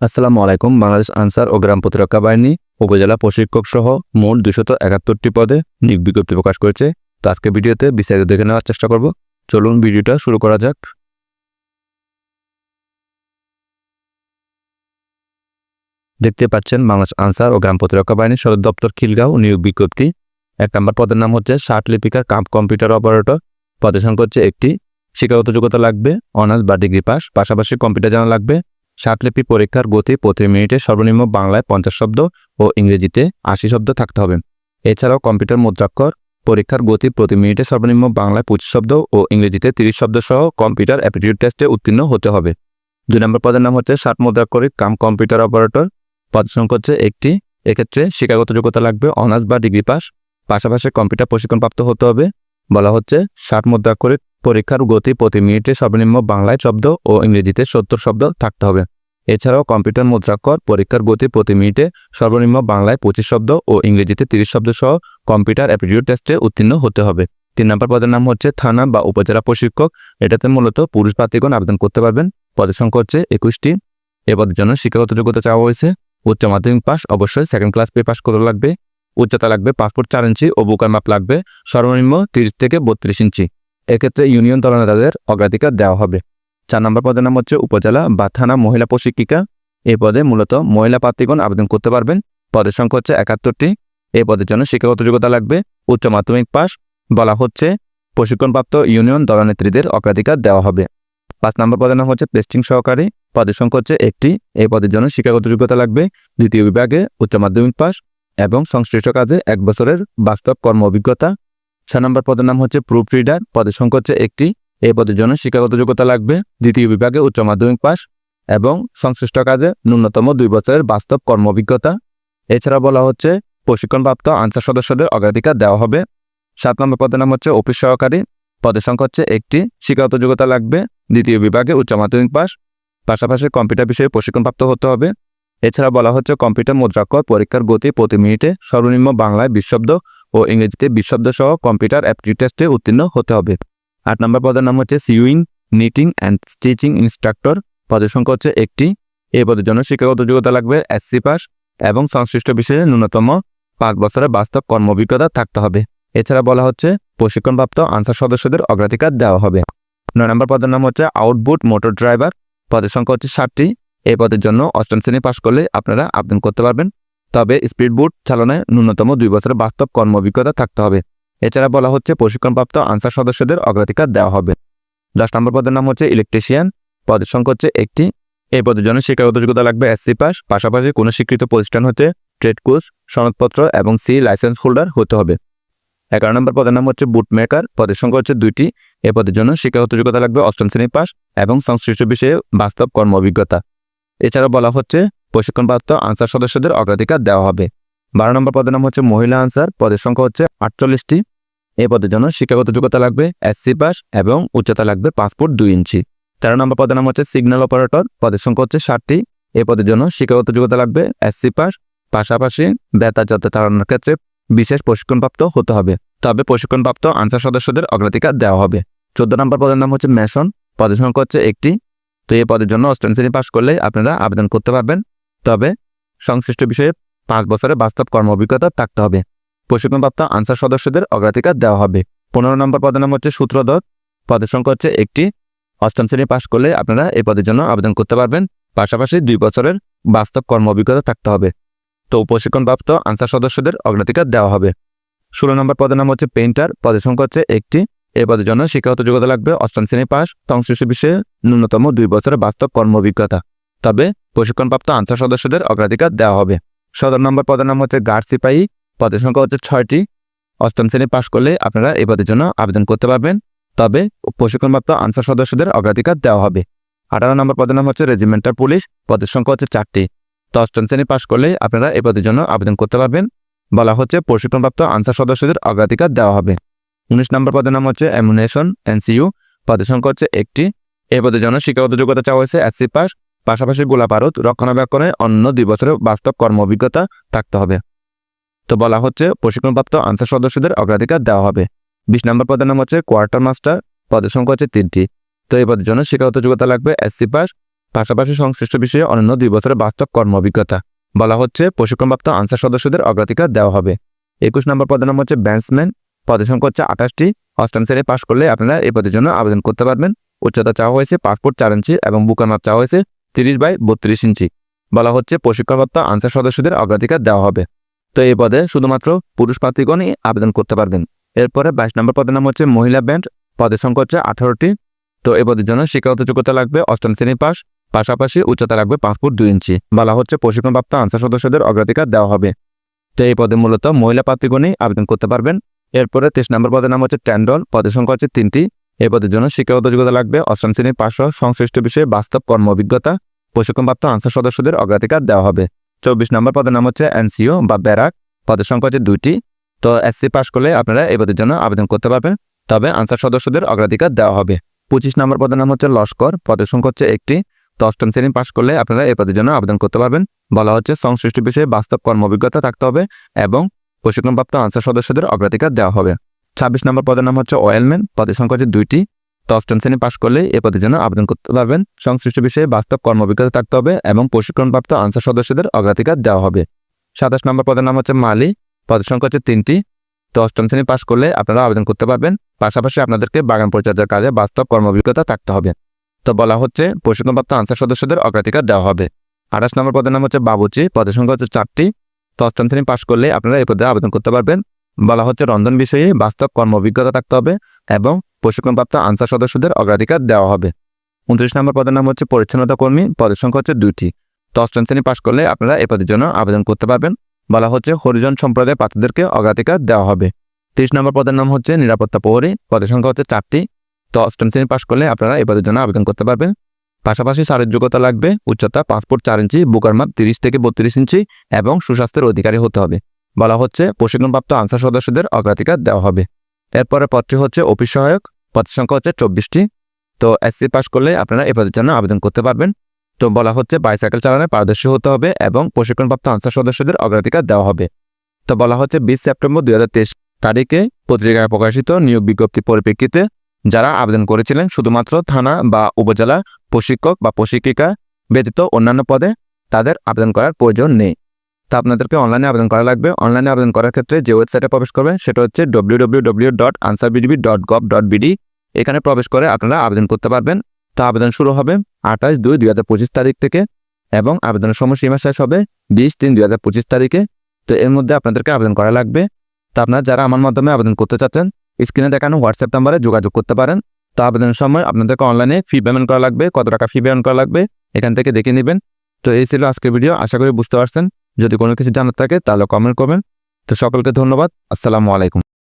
আসসালামু আলাইকুম, বাংলাদেশ আনসার ও গ্রাম প্রতিরক্ষা বাহিনী, উপজেলা প্রশিক্ষক সহ মোট দুশত একাত্তরটি পদে নিয়োগ বিজ্ঞপ্তি প্রকাশ করেছে। তো আজকে ভিডিওতে বিস্তারিত দেখে নেওয়ার চেষ্টা করব। চলুন ভিডিওটা শুরু করা যাক। দেখতে পাচ্ছেন, বাংলাদেশ আনসার ও গ্রাম প্রতিরক্ষা বাহিনীর সদর দপ্তর খিলগাঁও নিয়োগ বিজ্ঞপ্তি। এক নম্বর পদের নাম হচ্ছে ষাট লিপিকার কাম কম্পিউটার অপারেটর। পদের সংখ্যা হচ্ছে একটি। শিক্ষাগত যোগ্যতা লাগবে, অনার্স বা ডিগ্রি পাস। পাশাপাশি কম্পিউটার জানা লাগবে। ষাটলিপি পরীক্ষার গতি প্রতি মিনিটে সর্বনিম্ন বাংলায় পঞ্চাশ শব্দ ও ইংরেজিতে আশি শব্দ থাকতে হবে। এছাড়াও কম্পিউটার মুদ্রাক্ষর পরীক্ষার গতি প্রতি মিনিটে সর্বনিম্ন বাংলায় পঁচিশ শব্দ ও ইংরেজিতে তিরিশ শব্দ সহ কম্পিউটার অ্যাপটিটিউড টেস্টে উত্তীর্ণ হতে হবে। দুই নম্বর পদের নাম হচ্ছে ষাট মুদ্রাক্ষরিক কাম কম্পিউটার অপারেটর। পদ সংখ্যা হচ্ছে একটি। এক্ষেত্রে শিক্ষাগত যোগ্যতা লাগবে অনার্স বা ডিগ্রি পাস। পাশাপাশি কম্পিউটার প্রশিক্ষণপ্রাপ্ত হতে হবে। বলা হচ্ছে ষাট মুদ্রাক্ষরিক পরীক্ষার গতি প্রতি মিনিটে সর্বনিম্ন বাংলায় শব্দ ও ইংরেজিতে সত্তর শব্দ থাকতে হবে। এছাড়াও কম্পিউটার মুদ্রাক্ষর পরীক্ষার গতি প্রতি মিনিটে সর্বনিম্ন বাংলায় পঁচিশ শব্দ ও ইংরেজিতে তিরিশ শব্দ সহ কম্পিউটার অ্যাপটিটিউড টেস্টে উত্তীর্ণ হতে হবে। তিন নম্বর পদের নাম হচ্ছে থানা বা উপজেলা প্রশিক্ষক। এটাতে মূলত পুরুষ প্রার্থীগণ আবেদন করতে পারবেন। পদের সংখ্যা হচ্ছে একুশটি। এ পদের জন্য শিক্ষাগত যোগ্যতা চাওয়া হয়েছে। উচ্চ মাধ্যমিক পাস অবশ্যই সেকেন্ড ক্লাস পে পাস করা লাগবে। উচ্চতা লাগবে পাসপোর্ট চার ইঞ্চি ও বুকার মাপ লাগবে সর্বনিম্ন তিরিশ থেকে বত্রিশ ইঞ্চি। এক্ষেত্রে ইউনিয়ন দলনেতাদের অগ্রাধিকার দেওয়া হবে। চার নম্বর পদের নাম হচ্ছে উপজেলা বা থানা মহিলা প্রশিক্ষিকা। এই পদে মূলত মহিলা প্রার্থীগণ আবেদন করতে পারবেন। পদের সংখ্যা হচ্ছে একাত্তরটি। এই পদের জন্য শিক্ষাগত যোগ্যতা লাগবে। উচ্চ মাধ্যমিক পাস বলা হচ্ছে। প্রশিক্ষণপ্রাপ্ত ইউনিয়ন দলনেত্রীদের অগ্রাধিকার দেওয়া হবে। পাঁচ নম্বর পদের নাম হচ্ছে পেস্টিং সহকারী। পদের সংখ্যা হচ্ছে একটি। এই পদের জন্য শিক্ষাগত যোগ্যতা লাগবে। দ্বিতীয় বিভাগে উচ্চ মাধ্যমিক পাস এবং সংশ্লিষ্ট কাজে এক বছরের বাস্তব কর্ম অভিজ্ঞতা। ছয় নম্বর পদের নাম হচ্ছে প্রুফ রিডার পদের সংখ্যা হচ্ছে একটি। এই পদের জন্য শিক্ষাগত যোগ্যতা লাগবে। দ্বিতীয় বিভাগে উচ্চ মাধ্যমিক পাস এবং সংশ্লিষ্ট কাজে ন্যূনতম দুই বছরের বাস্তব কর্ম অভিজ্ঞতা। এছাড়া বলা হচ্ছে প্রশিক্ষণপ্রাপ্ত আনসার সদস্যদের অগ্রাধিকার দেওয়া হবে। সাত নম্বর পদের নাম হচ্ছে অফিস সহকারী। পদের সংখ্যা হচ্ছে একটি। শিক্ষাগত যোগ্যতা লাগবে। দ্বিতীয় বিভাগে উচ্চ মাধ্যমিক পাস পাশাপাশি কম্পিউটার বিষয়ে প্রশিক্ষণপ্রাপ্ত হতে হবে। এছাড়া বলা হচ্ছে কম্পিউটার মুদ্রাক্ষর পরীক্ষার গতি প্রতি মিনিটে সর্বনিম্ন বাংলায় বিশব্দ ও ইংরেজিতে বিশব্দ সহ কম্পিউটার অ্যাপটিটিউড টেস্টে উত্তীর্ণ হতে হবে। আট নম্বর পদের নাম হচ্ছে sewing, knitting and stitching instructor. পদের সংখ্যা হচ্ছে একটি। এই পদের জন্য শিক্ষাগত যোগ্যতা লাগবে এসসি পাস এবং সংশ্লিষ্ট বিষয়ে ন্যূনতম পাঁচ বছরের বাস্তব কর্ম অভিজ্ঞতা থাকতে হবে। এছাড়া বলা হচ্ছে প্রশিক্ষণপ্রাপ্ত আনসার সদস্যদের অগ্রাধিকার দেওয়া হবে। নয় নম্বর পদের নাম হচ্ছে আউটবুট মোটর ড্রাইভার। পদের সংখ্যা হচ্ছে ষাটটি। এই পদের জন্য অষ্টম শ্রেণি পাশ করলে আপনারা আবেদন করতে পারবেন। তবে স্পিড বুট চালনায় ন্যূনতম দুই বছরের বাস্তব কর্ম অভিজ্ঞতা থাকতে হবে। এছাড়া বলা হচ্ছে প্রশিক্ষণপ্রাপ্ত আনসার সদস্যদের অগ্রাধিকার দেওয়া হবে। দশ নম্বর পদের নাম হচ্ছে ইলেকট্রিশিয়ান। পদের সংখ্যা হচ্ছে একটি। এই পদের জন্য শিক্ষাগত যোগ্যতা লাগবে এসসি পাস। পাশাপাশি কোনো স্বীকৃত প্রতিষ্ঠান হতে ট্রেড কোর্স, সনদপত্র এবং সি লাইসেন্স হোল্ডার হতে হবে। এগারো নম্বর পদের নাম হচ্ছে বুট মেকার পদের সংখ্যা হচ্ছে দুইটি। এ পদের জন্য শিক্ষাগত যোগ্যতা লাগবে অষ্টম শ্রেণি পাস এবং সংশ্লিষ্ট বিষয়ে বাস্তব কর্ম অভিজ্ঞতা। এছাড়া বলা হচ্ছে প্রশিক্ষণপ্রাপ্ত আনসার সদস্যদের অগ্রাধিকার দেওয়া হবে। বারো নম্বর পদের নাম হচ্ছে মহিলা আনসার। পদের সংখ্যা হচ্ছে আটচল্লিশটি। এই পদের জন্য শিক্ষাগত যোগ্যতা লাগবে এসসি পাস এবং উচ্চতা লাগবে পাঁচ ফুট দুই ইঞ্চি। তেরো নম্বর পদের নাম হচ্ছে সিগন্যাল অপারেটর। পদের সংখ্যা হচ্ছে ষাটটি। এই পদের জন্য শিক্ষাগত যোগ্যতা লাগবে এসসি পাস। পাশাপাশি বেতার যাত্রা চালানোর ক্ষেত্রে বিশেষ প্রশিক্ষণপ্রাপ্ত হতে হবে। তবে প্রশিক্ষণপ্রাপ্ত আনসার সদস্যদের অগ্রাধিকার দেওয়া হবে। চোদ্দ নম্বর পদের নাম হচ্ছে মেশন। পদের সংখ্যা হচ্ছে একটি। তো এই পদের জন্য অষ্টম শ্রেণি পাশ করলে আপনারা আবেদন করতে পারবেন। তবে সংশ্লিষ্ট বিষয়ে পাঁচ বছরের বাস্তব কর্ম অভিজ্ঞতা থাকতে হবে। প্রশিক্ষণপ্রাপ্ত আনসার সদস্যদের অগ্রাধিকার দেওয়া হবে। পনেরো নম্বর পদের নাম হচ্ছে সূত্রধর পদের সংখ্যা হচ্ছে একটি। অষ্টম শ্রেণি পাশ করলে আপনারা এই পদের জন্য আবেদন করতে পারবেন। পাশাপাশি দুই বছরের বাস্তব কর্ম অভিজ্ঞতা থাকতে হবে। তো প্রশিক্ষণপ্রাপ্ত আনসার সদস্যদের অগ্রাধিকার দেওয়া হবে। ষোলো নম্বর পদের নাম হচ্ছে পেইন্টার। পদের সংখ্যা হচ্ছে একটি। এই পদের জন্য শিক্ষাগত যোগ্যতা লাগবে অষ্টম শ্রেণি পাস সংশ্লিষ্ট বিষয়ে ন্যূনতম দুই বছরের বাস্তব কর্ম অভিজ্ঞতা। তবে প্রশিক্ষণপ্রাপ্ত আনসার সদস্যদের অগ্রাধিকার দেওয়া হবে। সদর নম্বর পদের নাম হচ্ছে গার্ড সিপাহী। পদের সংখ্যা হচ্ছে ছয়টি। অষ্টম শ্রেণি পাশ করলে আপনারা এই পদের জন্য আবেদন করতে পারবেন। তবে প্রশিক্ষণপ্রাপ্ত আনসার সদস্যদের অগ্রাধিকার দেওয়া হবে। আঠারো নম্বর পদের নাম হচ্ছে রেজিমেন্টাল পুলিশ। পদের সংখ্যা হচ্ছে চারটি। তো অষ্টম শ্রেণি পাশ করলে আপনারা এই পদের জন্য আবেদন করতে পারবেন। বলা হচ্ছে প্রশিক্ষণপ্রাপ্ত আনসার সদস্যদের অগ্রাধিকার দেওয়া হবে। উনিশ নম্বর পদের নাম হচ্ছে অ্যামুনেশন, এনসিইউ। পদের সংখ্যা হচ্ছে একটি। এই পদের জন্য শিক্ষাগত যোগ্যতা চাওয়া হয়েছে এসসি পাস পাশাপাশি গোলা পারদ রক্ষণাবেক্ষণে অন্য দুই বছরের বাস্তব কর্ম অভিজ্ঞতা থাকতে হবে। তো বলা হচ্ছে, প্রশিক্ষণপ্রাপ্ত আনসার সদস্যদের অগ্রাধিকার দেওয়া হবে। বিশ নম্বর পদের নাম হচ্ছে কোয়ার্টার মাস্টার, পদের সংখ্যা হচ্ছে তিনটি। তো এই পদের জন্য শিক্ষাগত যোগ্যতা লাগবে এসসি পাস, পাশাপাশি সংশ্লিষ্ট বিষয়ে অন্যান্য দুই বছরের বাস্তব কর্ম অভিজ্ঞতা। বলা হচ্ছে, প্রশিক্ষণপ্রাপ্ত আনসার সদস্যদের অগ্রাধিকার দেওয়া হবে। একুশ নম্বর পদের নাম হচ্ছে ব্যান্সম্যান পদের সংখ্যা হচ্ছে আঠাশটি। অষ্টম শ্রেণি পাশ করলে আপনারা এই পদের জন্য আবেদন করতে পারবেন। উচ্চতা চাওয়া হয়েছে পাসপোর্ট চার ইঞ্চি এবং বুকার মাপ চাওয়া হয়েছে তিরিশ বাই বত্রিশ ইঞ্চি। বলা হচ্ছে প্রশিক্ষণপ্রাপ্ত আনসার সদস্যদের অগ্রাধিকার দেওয়া হবে। তো এই পদে শুধুমাত্র পুরুষ প্রার্থীগণই আবেদন করতে পারবেন। এরপরে বাইশ নম্বর পদের নাম হচ্ছে মহিলা ব্যান্ড। পদের সংখ্যা হচ্ছে আঠারোটি। তো এই পদের জন্য শিক্ষাগত যোগ্যতা লাগবে অষ্টম শ্রেণি পাস, পাশাপাশি উচ্চতা লাগবে পাঁচ ফুট দুই ইঞ্চি। বলা হচ্ছে প্রশিক্ষণপ্রাপ্ত আনসার সদস্যদের অগ্রাধিকার দেওয়া হবে। তো এই পদে মূলত মহিলা প্রার্থীগণই আবেদন করতে পারবেন। এরপরে তেইশ নম্বর পদের নাম হচ্ছে ট্যান্ডল। পদের সংখ্যা হচ্ছে তিনটি। এই পদের জন্য শিক্ষাগত যোগ্যতা লাগবে। অষ্টম শ্রেণির সহ সংশ্লিষ্ট বিষয়ে বাস্তব কর্ম অভিজ্ঞতা, প্রশিক্ষণপ্রাপ্ত আনসার সদস্যদের অগ্রাধিকার দেওয়া হবে। চব্বিশ নম্বর পদের নাম হচ্ছে এনসিও বা ব্যারাক। পদের সংখ্যা হচ্ছে দুইটি। তো এসসি পাশ করলে আপনারা এ পদের জন্য আবেদন করতে পারবেন। তবে আনসার সদস্যদের অগ্রাধিকার দেওয়া হবে। পঁচিশ নম্বর পদের নাম হচ্ছে লস্কর। পদের সংখ্যা হচ্ছে একটি। তো অষ্টম শ্রেণি পাশ করলে আপনারা এ পদের জন্য আবেদন করতে পারবেন। বলা হচ্ছে সংশ্লিষ্ট বিষয়ে বাস্তব কর্ম অভিজ্ঞতা থাকতে হবে এবং প্রশিক্ষণপ্রাপ্ত আনসার সদস্যদের অগ্রাধিকার দেওয়া হবে। ছাব্বিশ নম্বর পদের নাম হচ্ছে ওয়েলম্যান। পদের সংখ্যা হচ্ছে দুইটি। তো অষ্টম শ্রেণি পাশ করলে এ পদের জন্য আবেদন করতে পারবেন। সংশ্লিষ্ট বিষয়ে বাস্তব কর্ম অভিজ্ঞতা থাকতে হবে এবং প্রশিক্ষণপ্রাপ্ত আনসার সদস্যদের অগ্রাধিকার দেওয়া হবে। সাতাশ নম্বর পদের নাম হচ্ছে মালি। পদের সংখ্যা হচ্ছে তিনটি। তো অষ্টম শ্রেণি পাশ করলে আপনারা আবেদন করতে পারবেন। পাশাপাশি আপনাদেরকে বাগান পরিচর্যার কাজে বাস্তব কর্ম অভিজ্ঞতা থাকতে হবে। তো বলা হচ্ছে প্রশিক্ষণপ্রাপ্ত আনসার সদস্যদের অগ্রাধিকার দেওয়া হবে। আঠাশ নম্বর পদের নাম হচ্ছে বাবুচি পদের সংখ্যা হচ্ছে চারটি। তো অষ্টম শ্রেণি পাশ করলে আপনারা এই পদে আবেদন করতে পারবেন। বলা হচ্ছে রন্ধন বিষয়ে বাস্তব কর্ম অভিজ্ঞতা থাকতে হবে এবং প্রশিক্ষণপ্রাপ্ত আনসার সদস্যদের অগ্রাধিকার দেওয়া হবে। উনত্রিশ নম্বর পদের নাম হচ্ছে পরিচ্ছন্নতা কর্মী। পদের সংখ্যা হচ্ছে দুইটি। অষ্টম শ্রেণি পাশ করলে আপনারা এ পদের জন্য আবেদন করতে পারবেন। বলা হচ্ছে হরিজন সম্প্রদায়ের প্রার্থীদেরকে অগ্রাধিকার দেওয়া হবে। তিরিশ নম্বর পদের নাম হচ্ছে নিরাপত্তা প্রহরী। পদের সংখ্যা হচ্ছে চারটি। তো অষ্টম শ্রেণি পাশ করলে আপনারা এই পদের জন্য আবেদন করতে পারবেন। পাশাপাশি সারের যোগ্যতা লাগবে উচ্চতা ফুট চার ইঞ্চি, বুকার মাপ তিরিশ থেকে বত্রিশ ইঞ্চি এবং সুস্বাস্থ্যের অধিকারী হতে হবে। বলা হচ্ছে প্রশিক্ষণপ্রাপ্ত আনসার সদস্যদের অগ্রাধিকার দেওয়া হবে। এরপরে পদটি হচ্ছে অফিস সহায়ক, পদের সংখ্যা হচ্ছে চব্বিশটি। তো এসসি পাস করলে আপনারা এ পদের জন্য আবেদন করতে পারবেন। তো বলা হচ্ছে বাইসাইকেল চালানে পারদর্শী হতে হবে এবং প্রশিক্ষণপ্রাপ্ত আনসার সদস্যদের অগ্রাধিকার দেওয়া হবে। তো বলা হচ্ছে বিশ সেপ্টেম্বর দু হাজার তেইশ তারিখে পত্রিকায় প্রকাশিত নিয়োগ বিজ্ঞপ্তি পরিপ্রেক্ষিতে যারা আবেদন করেছিলেন শুধুমাত্র থানা বা উপজেলা প্রশিক্ষক বা প্রশিক্ষিকা ব্যতীত অন্যান্য পদে তাদের আবেদন করার প্রয়োজন নেই। তা আপনাদেরকে অনলাইনে আবেদন করা লাগবে। অনলাইনে আবেদন করার ক্ষেত্রে যে ওয়েবসাইটে প্রবেশ করবেন, সেটা হচ্ছে W dot dot gov dot BD এখানে প্রবেশ করে আপনারা আবেদন করতে পারবেন। তা আবেদন শুরু হবে আঠাশ দুই দুই হাজার পঁচিশ তারিখ থেকে এবং আবেদনের সময়সীমা শেষ হবে বিশ তিন দুই হাজার পঁচিশ তারিখে। তো এর মধ্যে আপনাদেরকে আবেদন করা লাগবে। তা আপনারা যারা আমার মাধ্যমে আবেদন করতে চাচ্ছেন স্ক্রিনে দেখানো হোয়াটসঅ্যাপ নাম্বারে যোগাযোগ করতে পারেন। তো আবেদনের সময় আপনাদেরকে অনলাইনে ফি পেমেন্ট করা লাগবে, কত টাকা ফি পেমেন্ট করা লাগবে, এখান থেকে দেখে নেবেন। তো এই ছিল আজকের ভিডিও আশা করি বুঝতে পারছেন। যদি কোনো কিছু জানার থাকে তাহলে কমেন্ট করবেন। তো সকলকে ধন্যবাদ। আসসালামু আলাইকুম।